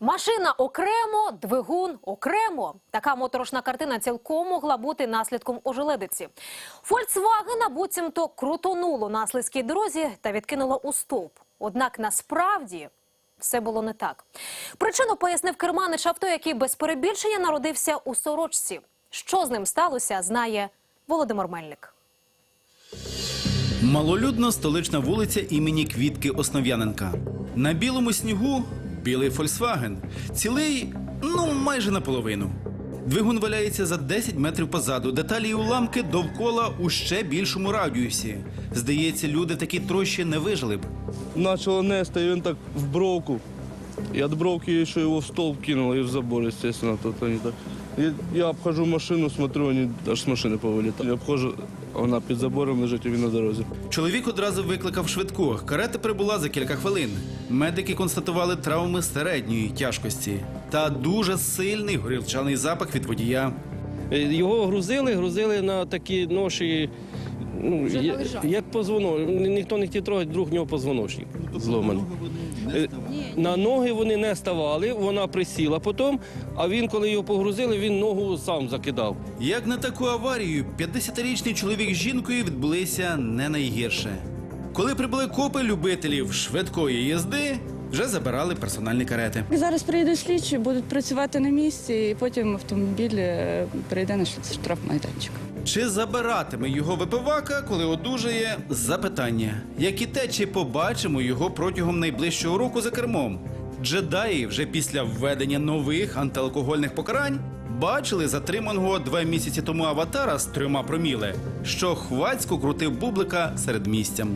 Машина окремо, двигун окремо. Така моторошна картина цілком могла бути наслідком ожеледиці. Фольксвагена буцімто крутонуло на слизькій дорозі та відкинуло у стовп. Однак насправді все було не так. Причину пояснив керманич авто, який без перебільшення народився у сорочці. Що з ним сталося, знає Володимир Мельник. Малолюдна столична вулиця імені Квітки Основ'яненка. На білому снігу білий Фольксваген. Цілий, ну майже наполовину. Двигун валяється за 10 метрів позаду. Деталі і уламки довкола у ще більшому радіусі. Здається, люди такі трощі не вижили б. Начало нести, и он так в бровку. И от бровки еще его в столб кинул и в забор, естественно. Тут они так. Я, я обхожу машину, смотрю, они аж с машины повылетали. Я обхожу, вона під забором лежить і він на дорозі. Чоловік одразу викликав швидку. Карета прибула за кілька хвилин. Медики констатували травми середньої тяжкості та дуже сильний горілчаний запах від водія. Е, Його грузили, грузили на такі ноші, ну, як позвоночник. Ніхто не хотів трогати, друг нього позвоночник зломаний. Е, На ноги вони не ставали, вона присіла потім, а він, коли його погрузили, він ногу сам закидав. Як на таку аварію, 50-річний чоловік з жінкою відбулися не найгірше. Коли прибули копи любителів швидкої їзди, вже забирали персональні карети. Зараз приїдуть слідчі, будуть працювати на місці, і потім автомобіль е, перейде на штрафмайданчик. Чи забиратиме його випивака, коли одужає? Запитання. Як і те, чи побачимо його протягом найближчого року за кермом? Джедаї вже після введення нових антиалкогольних покарань бачили затриманого два місяці тому аватара з трьома проміле, що хвацько крутив бублика серед містям.